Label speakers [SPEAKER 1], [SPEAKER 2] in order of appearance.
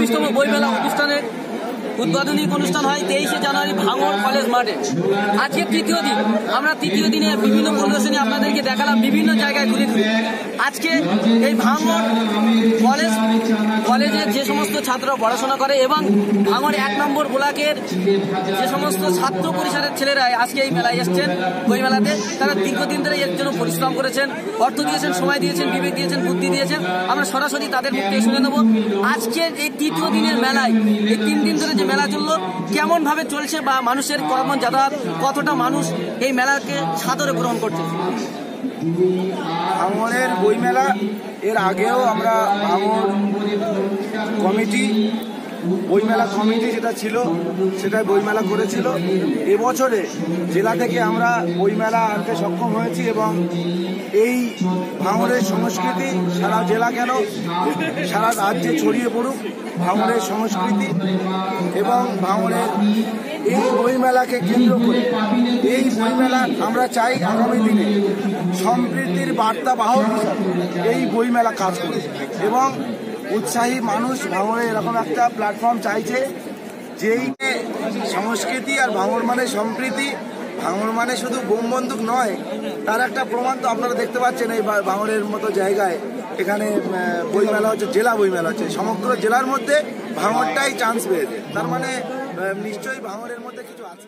[SPEAKER 1] চব্বিশতম বইমেলা অনুষ্ঠানের উদ্বোধনী অনুষ্ঠান হয় তেইশে জানুয়ারি ভাঙর কলেজ মাঠে। আজকে তৃতীয় দিন। আমরা তৃতীয় দিনে বিভিন্ন প্রদর্শনী আপনাদেরকে দেখালাম, বিভিন্ন জায়গায় ঘুরে ঘুরে। আজকে এই ভাঙর কলেজ, কলেজের যে সমস্ত ছাত্ররা পড়াশোনা করে এবং ভাঙর এক নম্বর ব্লকের যে সমস্ত ছাত্র পরিষদের ছেলেরা আজকে এই মেলায় এসছেন বই মেলাতে তারা দীর্ঘদিন ধরে এর জন্য পরিশ্রম করেছেন, অর্থ দিয়েছেন, সময় দিয়েছেন, বিবেক দিয়েছেন, বুদ্ধি দিয়েছেন। আমরা সরাসরি তাদের মুখ থেকে শুনে নেব। আজকের এই তৃতীয় দিনের মেলায় এই তিন দিন ধরে যে মেলা চলল, কেমনভাবে চলছে বা মানুষের কর্ম যাতায়াত, কতটা মানুষ এই মেলাকে সাদরে গ্রহণ করছে?
[SPEAKER 2] ভাঙরের বইমেলা, এর আগেও আমরা আমার কমিটি বইমেলা কমিটি যেটা ছিল সেটা বইমেলা করেছিল। এবছরে জেলা থেকে আমরা বইমেলা আনতে সক্ষম হয়েছি এবং এই ভাঙরের সংস্কৃতি সারা জেলা কেন, সারা রাজ্যে ছড়িয়ে পড়ুক ভাঙরের সংস্কৃতি এবং ভাঙরের এই বইমেলাকে কেন্দ্র করে। এই বইমেলা আমরা চাই আগামী দিনে সম্প্রীতির বার্তা বাহক এই বইমেলা কাজ করে এবং উৎসাহী মানুষ ভাঙড়ে এরকম একটা প্ল্যাটফর্ম চাইছে, যেই সংস্কৃতি আর ভাঙড় মানে সম্প্রীতি। ভাঙড় মানে শুধু বোম বন্দুক নয়, তার একটা প্রমাণ তো আপনারা দেখতে পাচ্ছেন এই ভাঙড়ের মতো জায়গায়। এখানে বইমেলা হচ্ছে, জেলা বইমেলা হচ্ছে। সমগ্র জেলার মধ্যে ভাঙড়টাই চান্স পেয়েছে। তার মানে নিশ্চয়ই ভাঙড়ের মধ্যে কিছু আছে।